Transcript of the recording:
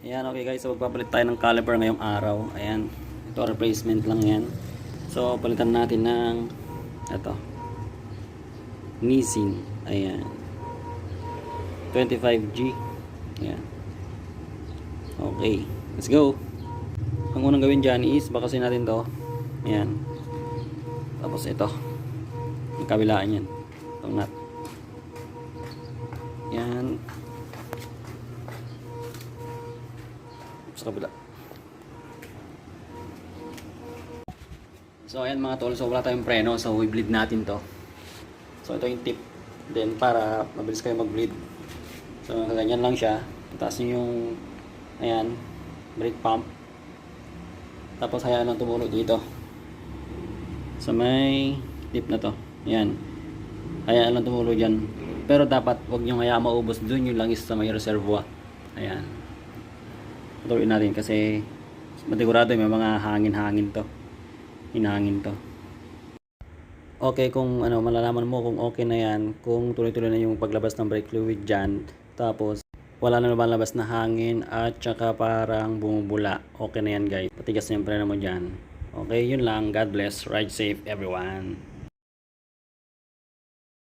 Ayan, okay guys. So, magpapalit tayo ng caliper ngayong araw. Ayan. Ito, replacement lang yan. So, palitan natin ng ito. Nissin. Ayan. 25G. Ayan. Okay. Let's go. Ang unang gawin dyan is bakasin natin to. Ayan. Tapos ito. Yung kabilaan yan. Itong nut. Yan. Sa kabila. So ayan mga tol, so wala tayong preno, so i-bleed natin to. So ito yung tip. Then para mabilis kayo mag-bleed. So ganyan lang siya. Taas nyo yung ayan, brake pump. Tapos hayaan lang tumulo dito. Sa may tip na to. Ayan. Hayaan lang tumulo dyan. Pero dapat wag nyo hayaan maubos dun yung langis sa may reservoir. Ayan. Patuloy natin kasi matigurado may mga hangin-hangin to. Hinangin to. Okay, kung ano, malalaman mo kung okay na yan, kung tuloy-tuloy na yung paglabas ng brake fluid dyan, tapos wala na lumalabas na hangin at saka parang bumubula. Okay na yan guys. Patigas na yung preno mo dyan. Okay, yun lang. God bless. Ride safe everyone.